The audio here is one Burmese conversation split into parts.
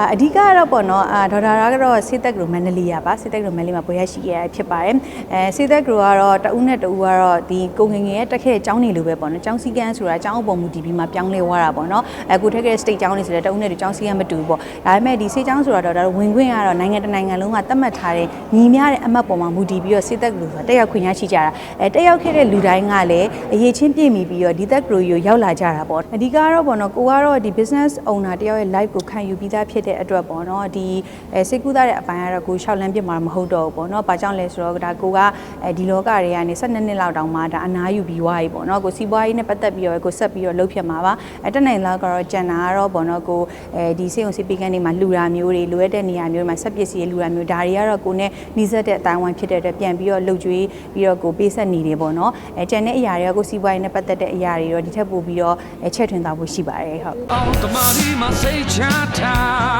အာအဓိကကတော့ပေါ့နော်အာဒေါက်တာရာကတော့စေသက်ဂရုမန္တလေးရပါစေသက်ဂရုမန္တလေးမှာပွဲရရှိခဲ့ရဖြစ်ပါတယ်အဲစေသက်ဂရုကတော့တဦးနဲ့တဦးကတော့ဒီကိုငယ်ငယ်ရဲ့တက်ခဲ့အကြောင်းနေလိုပဲပေါ့နော်ကျောင်းစည်းကမ်းဆိုတာအကြောင်းအပေါ်မူတည်ပြီးမှပြောင်းလဲသွားတာပေါ့နော်အခုထက်ခဲ့ state ကျောင်းနေဆိုတဲ့တဦးနဲ့တဦးကျောင်းစည်းကမ်းမတူဘူးပေါ့ဒါပေမဲ့ဒီစေကျောင်းဆိုတာတော့ဒါဝင်ခွင့်ကတော့နိုင်ငံတကာနိုင်ငံလုံးကသတ်မှတ်ထားတဲ့ညီမျှတဲ့အမှတ်ပေါ်မှာမူတည်ပြီးတော့စေသက်ဂရုဆိုတာတက်ရောက်ခွင့်ရရှိကြတာအဲတက်ရောက်ခဲ့တဲ့လူတိုင်းကလည်းအရေးချင်းပြည့်မီပြီးတော့ဒီသက်ဂရုကိုရောက်လာကြတာပေါ့အဓိကတော့ပေါ့နော်ကိုကတော့ဒီ business owner တယောက်ရဲ့ live ကိုခံယူပြီးသားဖြစ်တဲ့အတွက်ပေါ့နော်ဒီအဲစိတ်ကူးသားတဲ့အပိုင်းကတော့ကိုရှောက်လန်းပြစ်မှာမဟုတ်တော့ဘူးပေါ့နော်။ဘာကြောင့်လဲဆိုတော့ဒါကိုကအဲဒီလောကတွေကနေ12နှစ်လောက်တောင်မှဒါအနားယူပြီးွားပြီပေါ့နော်။ကိုစီးပွားရေးနဲ့ပတ်သက်ပြီးတော့ကိုဆက်ပြီးတော့လှုပ်ဖြစ်မှာပါ။အဲတက်နိုင်လောက်ကတော့ကျန်တာကတော့ပေါ့နော်ကိုအဲဒီစေုံစီပီကန်တွေမှာလှူတာမျိုးတွေလိုအပ်တဲ့နေရာမျိုးတွေမှာဆက်ပစ္စည်းတွေလှူတာမျိုးဒါတွေကတော့ကိုနဲ့နှီးစက်တဲ့အတိုင်းဝိုင်းဖြစ်တဲ့အတွက်ပြန်ပြီးတော့လှုပ်ကြွေးပြီးတော့ကိုပေးဆက်နေတယ်ပေါ့နော်။အဲကျန်တဲ့အရာတွေကကိုစီးပွားရေးနဲ့ပတ်သက်တဲ့အရာတွေတော့ဒီထက်ပိုပြီးတော့အဲချက်ထွင်သွားဖို့ရှိပါတယ်ဟုတ်။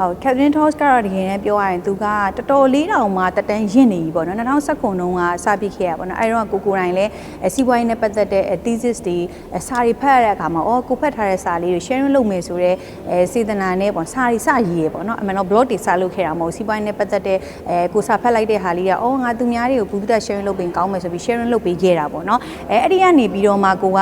ဟုတ် Catherine Toss ကတော့တကယ်နဲ့ပြောရရင်သူကတော်တော်လေးတောင်မှတက်တန်းရင့်နေပြီပေါ့နော်2019ခုတုန်းကစပစ်ခဲ့ရပေါ့နော်အဲဒီတော့ကိုကိုတိုင်းလည်းအဲစီးပွားရေးနဲ့ပတ်သက်တဲ့အဲ thesis တွေအဲစာတွေဖတ်ရတဲ့အခါမှာအော်ကိုဖတ်ထားတဲ့စာလေးတွေ sharing လုပ်မယ်ဆိုတော့အဲစေတနာနဲ့ပေါ့စာတွေစရေးရပေါ့နော်အမှန်တော့ blog တွေစလုပ်ခဲ့တာမဟုတ်စီးပွားရေးနဲ့ပတ်သက်တဲ့အဲကိုစာဖတ်လိုက်တဲ့ဟာလေးကအော်ငါသူများတွေကိုဘူးတက် sharing လုပ်ပေးကောင်းမယ်ဆိုပြီး sharing လုပ်ပေးခဲ့တာပေါ့နော်အဲအဲ့ဒီကနေပြီးတော့မှကိုက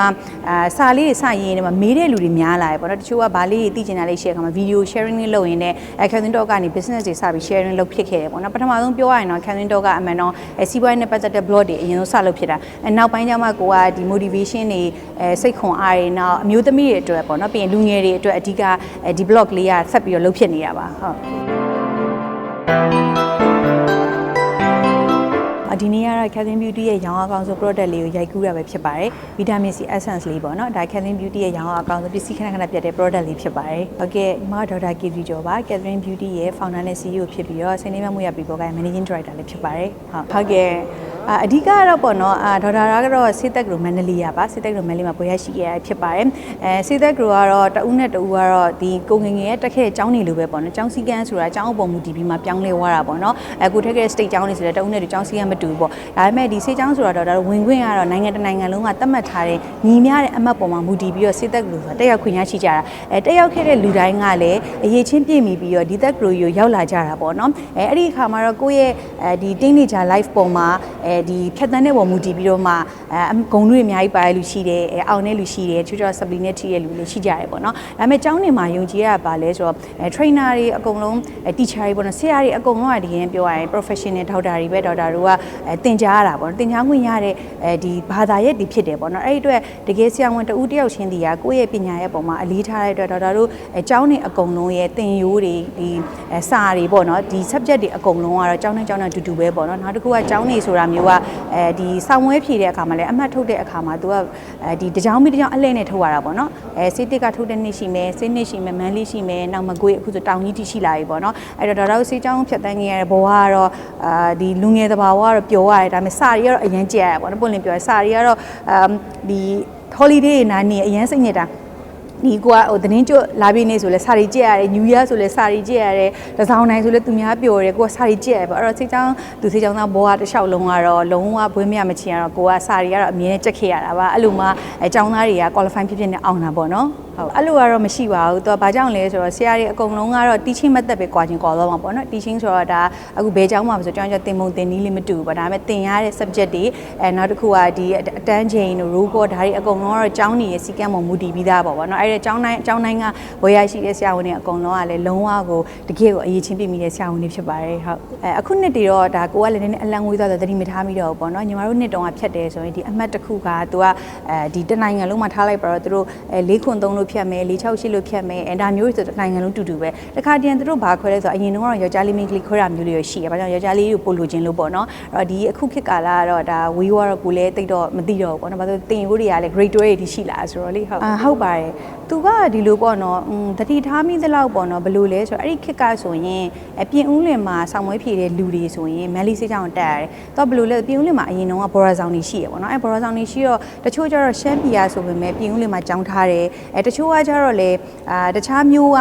အာစာလေးတွေစရေးနေမှာမေးတဲ့လူတွေများလာတယ်ပေါ့နော်တချို့ကဘာလေးတွေသိချင်တာလေး share ခါမှာ video sharing လေးလုပ်ရင်လည်းအဲ Catherine Talk ကနေ business တွေစပြီး sharing လုပ်ဖြစ်ခဲ့တယ်ပေါ့နော်ပထမဆုံးပြောရရင်တော့ Catherine Talk ကအမှန်တော့အဲစီးပွားရေးနဲ့ပတ်သက်တဲ့ blog တွေအရင်ဆုံးစလုပ်ဖြစ်တာအဲနောက်ပိုင်းကျမှကိုကဒီ motivation တွေအဲစိတ်ခွန်အားတွေနောက်အမျိုးသမီးတွေအတွက်ပေါ့နော်ပြီးရင်လူငယ်တွေအတွက်အဓိကအဲဒီ blog လေးကဆက်ပြီးတော့လုပ်ဖြစ်နေတာပါဟုတ် ဒီနေ့ကတော့ Catherine Beauty ရဲ့ရောင်းအားကောင်းဆုံး product လေးကိုရိုက်ကူးတာပဲဖြစ်ပါတယ်။ Vitamin C Essence လေးပေါ့နော်။ဒါ Catherine Beauty ရဲ့ရောင်းအားကောင်းဆုံးပစ္စည်းခဏခဏပြတ်တဲ့ product လေးဖြစ်ပါတယ်။ဟုတ်ကဲ့ညီမဒေါက်တာ Kitty ကျော်ပါ။ Catherine Beauty ရဲ့ founder နဲ့ CEO ဖြစ်ပြီးတော့စိတ်နှိမ့်မှုရပြီးပေါ်က managing director လည်းဖြစ်ပါတယ်။ဟုတ်ဟုတ်ကဲ့အာအဓိကကတော့ပေါ့နော်အာဒေါက်တာရာကတော့စေသက်ဂရုမန္တလေးရပါစေသက်ဂရုမန္တလေးမှာပွဲရရှိခဲ့ရဖြစ်ပါတယ်အဲစေသက်ဂရုကတော့တဦးနဲ့တဦးကတော့ဒီကိုငယ်ငယ်ရဲ့တက်ခဲ့အကြောင်းနေလိုပဲပေါ့နော်ကျောင်းစည်းကမ်းဆိုတာအကြောင်းအပေါ်မူတည်ပြီးမှပြောင်းလဲသွားတာပေါ့နော်အခုထက်ခဲ့ state ကျောင်းနေဆိုတဲ့တဦးနဲ့တဦးကျောင်းစည်းကမ်းမတူဘူးပေါ့ဒါပေမဲ့ဒီစေကျောင်းဆိုတာတော့ဒါဝင်ခွင့်ကတော့နိုင်ငံတကာနိုင်ငံလုံးကသတ်မှတ်ထားတဲ့ညီမျှတဲ့အမှတ်ပေါ်မှာမူတည်ပြီးတော့စေသက်ဂရုဆိုတာတက်ရောက်ခွင့်ရရှိကြတာအဲတက်ရောက်ခဲ့တဲ့လူတိုင်းကလည်းအရေးချင်းပြည့်မီပြီးတော့ဒီသက်ဂရုကိုရောက်လာကြတာပေါ့နော်အဲအဲ့ဒီအခါမှာတော့ကိုယ့်ရဲ့အဲဒီ teenager life ပေါ်မှာအဲဒီဖြတ်သန်းတဲ့ပေါ်မူတည်ပြီးတော့မှအဲဂုံတွေအများကြီးပါရလူရှိတယ်အဲအောင်တဲ့လူရှိတယ်ချူချော supplement ထိရဲ့လူတွေရှိကြတယ်ပေါ့နော်ဒါပေမဲ့ကျောင်းနေမှာယုံကြည်ရတာပါလဲဆိုတော့အဲ trainer တွေအကုန်လုံးအဲ teacher တွေပေါ့နော်ဆရာတွေအကုန်လုံးကဒီရင်ပြောရရင် professional ဒေါက်တာတွေပဲဒေါက်တာတို့ကအဲသင်ကြားရတာပေါ့နော်သင်ကြားခွင့်ရတဲ့အဲဒီဘာသာရဲ့ဒီဖြစ်တယ်ပေါ့နော်အဲ့ဒီအတွက်တကယ်ဆရာဝန်တဦးတယောက်ချင်းတည်းကကိုယ့်ရဲ့ပညာရဲ့ပုံမှာအလေးထားတဲ့အတွက်ဒေါက်တာတို့အဲကျောင်းနေအကုန်လုံးရဲ့သင်ရိုးတွေဒီအဲစာတွေပေါ့နော်ဒီ subject တွေအကုန်လုံးကတော့ကျောင်းနဲ့ကျောင်းနဲ့အတူတူပဲပေါ့နော်နောက်တစ်ခုကကျောင်းနေဆိုတာမျိုးကအဲဒီဆောင်းဝဲဖြည့်တဲ့အခါမှာလည်းအမှတ်ထုတ်တဲ့အခါမှာသူကအဲဒီတကြောင်မီတကြောင်အလဲနဲ့ထုတ်ရတာပေါ့နော်အဲစေးတစ်ကထုတ်တဲ့နှစ်ရှိမယ်စေးနှစ်ရှိမယ်မန်းလေးရှိမယ်နောက်မကွေးအခုဆိုတောင်ကြီးတိရှိလာပြီပေါ့နော်အဲ့တော့ဒေါက်တာတို့စေးကျောင်းဖြတ်တန်းခဲ့ရတဲ့ဘဝကတော့အာဒီလူငယ်သဘာဝကတော့ပျော်ရတယ်ဒါပေမဲ့စာတွေကတော့အရင်ကြက်ရတာပေါ့နော်ပွင့်လင်းပြောရစာတွေကတော့အမ်ဒီ holiday နာနေအရင်စိတ်ညစ်တာဒီကွာဟိုတင်းကျွတ်လာပြီးနေဆိုလဲစာရီကြက်ရတယ်ညူရဆိုလဲစာရီကြက်ရတယ်တစောင်းနိုင်ဆိုလဲသူများပျော်တယ်ကိုကစာရီကြက်ရပေါ့အဲ့တော့စိတ်ချောင်းသူစိတ်ချောင်းသားဘောကတစ်လျှောက်လုံးကတော့လုံးဝဘွေးမရမချင်ရတော့ကိုကစာရီကတော့အမြဲတမ်းကြက်ခဲ့ရတာပါအဲ့လိုမှအကြောင်းသားတွေက qualify ဖြစ်ဖြစ်နဲ့အောင်တာပေါ့နော် ဟုတ်အဲ့လိုကတော့မရှိပါဘူးသူကဘာကြောင့်လဲဆိုတော့ဆရာတွေအကုန်လုံးကတော့ teaching method ပဲကွာချင်းကွာတော့မှာပေါ့နော် teaching ဆိုတော့ဒါအခုဘယ်ကျောင်းမှာမဆိုကျောင်းကျောင်းတင်ပုံတင်နည်းလေးမတူဘူးပေါ့ဒါပေမဲ့တင်ရတဲ့ subject တွေအဲနောက်တစ်ခုကဒီအတန်းချိန်တို့ robot ဒါတွေအကုန်လုံးကတော့ကျောင်းနေရဲ့စီကံပေါ်မူတည်ပြီးသားပေါ့ဗောနော်အဲ့ဒါကျောင်းတိုင်းကျောင်းတိုင်းကဝယ်ရရှိတဲ့ဆရာဝန်တွေအကုန်လုံးကလည်းလုံးဝကိုတကယ်ကိုအရေးချင်းပြမိတဲ့ဆရာဝန်တွေဖြစ်ပါတယ်ဟုတ်အဲအခုနှစ်တည်းတော့ဒါကိုကလည်းနည်းနည်းအလံငွေသွားတော့တတိမထားမိတော့ဘူးပေါ့နော်ညီမတို့နှစ်တုန်းကဖြတ်တယ်ဆိုရင်ဒီအမှတ်တစ်ခုကသူကအဲဒီတနိုင်ငံလုံးမှာထားလိုက်ပါတော့သူတို့အဲ၄ခွန်3လို့ဖြတ်မယ်၄6 8လို့ဖြတ်မယ်အဲဒါမျိုးတွေဆိုတနိုင်ငံလုံးတူတူပဲတခါတည်းသူတို့ဘာခွဲလဲဆိုတော့အရင်တုန်းကတော့ယောက်ျားလေးမိန်းကလေးခွဲတာမျိုးလေးရရှိရပါကြောင့်ယောက်ျားလေးကိုပို့လို့ခြင်းလို့ပေါ့နော်အဲ့တော့ဒီအခုခေတ်ကာလကတော့ဒါဝေးဝါတော့ကိုလည်းတိတ်တော့မသိတော့ဘူးပေါ့နော်ဘာလို့တင်ရိုးတွေကလည်း grade 12တွေရှိလာဆိုတော့လေဟုတ်အာဟုတ်ပါတယ်သူကဒီလိုပေါ့နော်อืมတတိထားမိသလောက်ပေါ့နော်ဘယ်လိုလဲဆိုတော့အဲ့ဒီခက်ကဆိုရင်အပြင်ဦးလင်မှာဆောင်းမွေးဖြည့်တဲ့လူတွေဆိုရင်မန်လီစေးချောင်းတက်ရတယ်။တော့ဘယ်လိုလဲပြင်ဦးလင်မှာအရင်တုန်းကဘော်ရာဆောင်တွေရှိရပေါ့နော်။အဲ့ဘော်ရာဆောင်တွေရှိတော့တချို့ကျတော့ရှမ်းပြည်ရဆိုပေမဲ့ပြင်ဦးလင်မှာကြောင်းထားတယ်။အဲတချို့ကကျတော့လေအာတခြားမျိုးက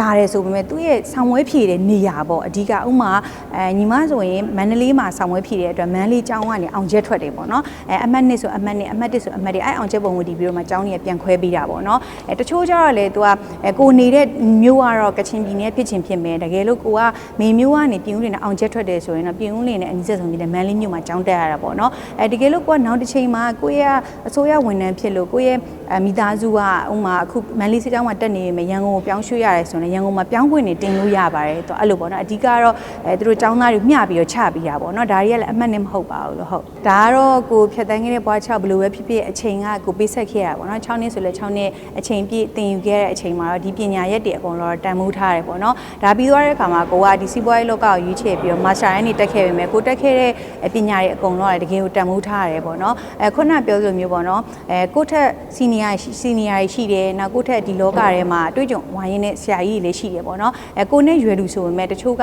လာတယ်ဆိုပေမဲ့သူ့ရဲ့ဆောင်းမွေးဖြည့်တဲ့နေရာပေါ့အဓိကဥမာအဲညီမဆိုရင်မန္တလေးမှာဆောင်းမွေးဖြည့်တဲ့အတွက်မန္တလေးကျောင်းကနေအောင်ကျက်ထွက်တယ်ပေါ့နော်။အဲအမှတ်1ဆိုအမှတ်2အမှတ်1ဆိုအမှတ်2အဲအောင်ကျက်ပုံဝတီပြီးတော့မှကျောင်းကြီးကပြန်ခွဲပေးတာပေါ့နော်။အဲတချို့ကျတော့လေသူကအဲကိုနေတဲ့မျိုးကတော့ကချင်ပြည်နယ်ဖြစ်ချင်းဖြစ်မယ်တကယ်လို့ကိုကမေမျိုးကနေပြင်ဦးလင်နဲ့အောင်ကျက်ထွက်တယ်ဆိုရင်တော့ပြင်ဦးလင်နဲ့အနီးစပ်ဆုံးဖြစ်တဲ့မန္တလေးမြို့မှာကျောင်းတက်ရတာပေါ့နော်။အဲတကယ်လို့ကိုကနောက်တစ်ချိန်မှာကိုရဲ့အစိုးရဝန်ထမ်းဖြစ်လို့ကိုရဲ့အဲမိသားစုကဥမာအခုမန္တလေးစစ်ကြောင်းမှာတက်နေပေမဲ့ရန်ကုန်ကိုပြောင်းရွှေ့ရတယ်ဆိုရင်ရန်ကုန်မှာပြောင်းခွင့်နေတင်လို့ရပါတယ်သူအဲ့လိုပေါ့နော်အဓိကကတော့အဲသူတို့ចောင်းသားတွေမျှပြီးတော့ချပြီးတာပေါ့နော်ဒါတွေကလည်းအမှတ်နဲ့မဟုတ်ပါဘူးလို့ဟုတ်ဒါကတော့ကိုဖြတ်တန်းခဲ့တဲ့ဘွား6ဘယ်လိုပဲဖြစ်ဖြစ်အချိန်ကကိုပေးဆက်ခဲ့ရတာပေါ့နော်6နှစ်ဆိုလဲ6နှစ်အချိန်ပြည့်တင်ယူခဲ့တဲ့အချိန်မှာတော့ဒီပညာရက်တွေအကုန်လုံးတန်မိုးထားတယ်ပေါ့နော်ဒါပြီးသွားတဲ့အခါမှာကိုကဒီစီးပွားရေးလောကကိုရွေးချယ်ပြီးတော့မာစတာရန်နေတက်ခဲ့ပေမဲ့ကိုတက်ခဲ့တဲ့ပညာတွေအကုန်လုံးကတကယ်ကိုတန်မိုးထားရတယ်ပေါ့နော်အဲခုနပြောဆိုမျိုးပေါ့နော်အဲကိုထက်စီနီယာစီနီယာရှိတယ်နောက်ကိုထက်ဒီလောကထဲမှာအတွေ့အကြုံဝိုင်းရင်းနဲ့ဆရာကြီးတွေလည်းရှိတယ်ပေါ့နော်အဲကိုနဲ့ရွယ်လူဆိုပေမဲ့တချို့က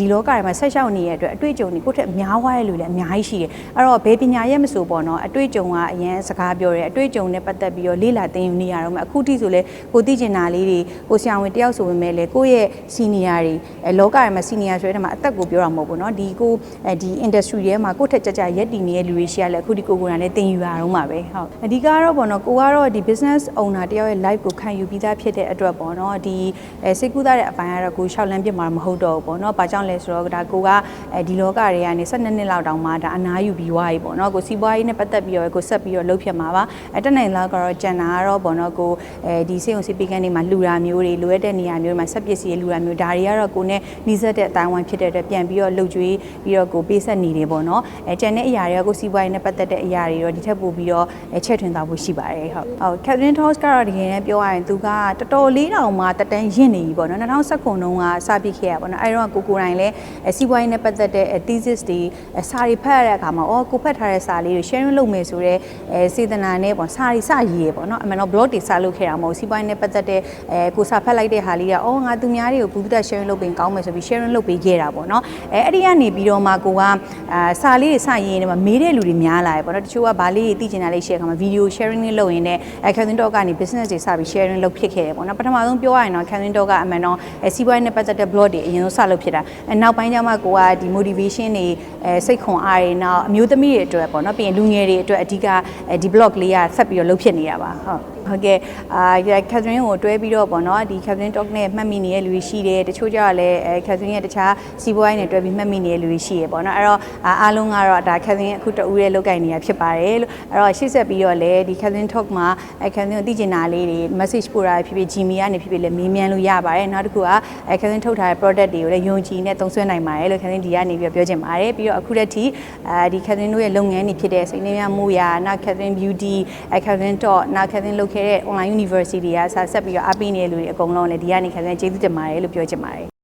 ဒီလောကထဲမှာဆက်ရှောက်နေရတဲ့အတွက်အတွေ့အကြုံတွေကိုထက်များသွားတဲ့လူလည်းအများကြီးရှိတယ်အဲ့တော့ဘယ်ပညာရက်မဆိုပေါ့နော်အတွေ့အကြုံကအရင်စကားပြောတယ်အတွေ့အကြုံနဲ့ပတ်သက်ပြီးတော့လေ့လာသင်ယူနေရတော့မှအခုထိဆိုလဲကိုသိကျင်တာလေးတွေကိုဆရာဝန်တယောက်ဆိုပေမဲ့လေကိုယ့်ရဲ့ senior တွေအဲလောကထဲမှာ senior ဆိုတဲ့နေရာမှာအသက်ကိုပြောတာမဟုတ်ဘူးเนาะဒီကိုအဲဒီ industry ထဲမှာကိုယ့်ထက်ကြကြရက်တည်နေတဲ့လူတွေရှိရလဲအခုဒီကိုကိုယ်တိုင်လည်းသင်ယူရတော့မှာပဲဟုတ်အဓိကတော့ပေါ့နော်ကိုကတော့ဒီ business owner တယောက်ရဲ့ life ကိုခံယူပြီးသားဖြစ်တဲ့အတွက်ပေါ့နော်ဒီအဲစိတ်ကူးသားတဲ့အပိုင်းကတော့ကိုရှောက်လန်းပြစ်မှာမဟုတ်တော့ဘူးပေါ့နော်ဘာကြောင့်လဲဆိုတော့ဒါကိုကအဲဒီလောကတွေကနေ12နှစ်လောက်တောင်မှဒါအနားယူပြီးွားပြီပေါ့နော်ကိုစီးပွားရေးနဲ့ပတ်သက်ပြီးတော့ကိုဆက်ပြီးတော့လှုပ်ဖြစ်မှာပါအဲတက်နိုင်လောက်ကတော့ကျန်တာကတော့ပေါ့နော်ကိုအဲ ဒီစေုံစီပီကန်တွေမှာလှူတာမျိုးတွေလိုအပ်တဲ့နေရာမျိုးတွေမှာဆက်ပစ္စည်းတွေလှူတာမျိုးဒါတွေကတော့ကိုနဲ့နှီးစက်တဲ့အတိုင်းဝိုင်းဖြစ်တဲ့အတွက်ပြန်ပြီးတော့လှုပ်ကြွေးပြီးတော့ကိုပေးဆက်နေတယ်ပေါ့နော်အဲကျန်တဲ့အရာတွေကကိုစီးပွားရေးနဲ့ပတ်သက်တဲ့အရာတွေတော့ဒီထက်ပိုပြီးတော့အဲချက်ထွင်သွားဖို့ရှိပါတယ်ဟုတ်ဟုတ် Catherine Toss ကတော့တကယ်နဲ့ပြောရရင်သူကတော်တော်လေးတောင်မှတက်တန်းရင့်နေပြီပေါ့နော်2019ခုတုန်းကစပြစ်ခဲ့ရပေါ့နော်အဲတော့ကိုကိုတိုင်းလည်းအဲစီးပွားရေးနဲ့ပတ်သက်တဲ့ thesis တွေအဲစာတွေဖတ်ရတဲ့အခါမှာအော်ကိုဖတ်ထားတဲ့စာလေးတွေ sharing လုပ်မယ်ဆိုတော့အဲစေတနာနဲ့ပေါ့စာတွေစရေးရပေါ့နော်အမှန်တော့ blog တွေစလုပ်ခဲ့တာမဟုတ်စီးပွားရေးနဲ့ပတ်သက်တဲ့အဲကိုစာဖတ်လိုက်တဲ့ဟာလေးကအော်ငါသူများတွေကိုဘူးတက် sharing လုပ်ပေးကောင်းမယ်ဆိုပြီး sharing လုပ်ပေးခဲ့တာပေါ့နော်အဲအဲ့ဒီကနေပြီးတော့မှကိုကအာစာလေးတွေစရေးနေမှာမေးတဲ့လူတွေများလာတယ်ပေါ့နော်တချို့ကဘာလေးတွေသိချင်တာလေး share ခါမှာ video sharing လေးလုပ်ရင်းနဲ့အဲ Catherine Talk ကနေ business တွေစပြီး sharing လုပ်ဖြစ်ခဲ့တယ်ပေါ့နော်ပထမဆုံးပြောရရင်တော့ Catherine Talk ကအမှန်တော့အဲစီးပွားရေးနဲ့ပတ်သက်တဲ့ blog တွေအရင်ဆုံးစလုပ်ဖြစ်တာအဲနောက်ပိုင်းကျမှကိုကဒီ motivation တွေအဲစိတ်ခွန်အားတွေနောက်အမျိုးသမီးတွေအတွက်ပေါ့နော်ပြီးရင်လူငယ်တွေအတွက်အဓိကအဲဒီ blog လေးကဆက်ပြီးတော့လုပ်ဖြစ်နေတာပါဟုတ် ဟုတ်ကဲ့အာကက်သရင်းကိုတွဲပြီးတော့ပေါ့နော်ဒီကက်သရင်း talk နဲ့မှတ်မိနေတဲ့လူတွေရှိတယ်တချို့ကြတော့လည်းအဲကက်သရင်းရဲ့တခြားစီးပွားရေးနဲ့တွဲပြီးမှတ်မိနေတဲ့လူတွေရှိရပေါ့နော်အဲ့တော့အာအားလုံးကတော့ဒါကက်သရင်းအခုတူရဲ့လောက်ကိုင်နေတာဖြစ်ပါတယ်လို့အဲ့တော့ရှေ့ဆက်ပြီးတော့လည်းဒီကက်သရင်း talk မှာအဲကက်သရင်းကိုသိချင်တာလေးတွေ message ပို့တာဖြစ်ဖြစ် Gmail ကနေဖြစ်ဖြစ်လည်းမေးမြန်းလို့ရပါတယ်နောက်တစ်ခုကအဲကက်သရင်းထုတ်ထားတဲ့ product တွေကိုလည်းယုံကြည်နဲ့သုံးစွဲနိုင်ပါတယ်လို့ကက်သရင်းဒီကနေပြီးတော့ပြောချင်ပါတယ်ပြီးတော့အခုတည်းထိအဲဒီကက်သရင်းတို့ရဲ့လုပ်ငန်းတွေဖြစ်တဲ့စိတ်နှမြမှုရာနောက်ကက်သရင်း beauty အဲကက်သရင်း talk နောက်ကက်သရင်းလုပ်ခဲ့တဲ့ online university တွေကဆက်ဆက်ပြီးတော့အားပေးနေတဲ့လူတွေအကုန်လုံးလည်းဒီကနေခက်ခဲကျေးဇူးတင်ပါတယ်လို့ပြောချင်ပါတယ်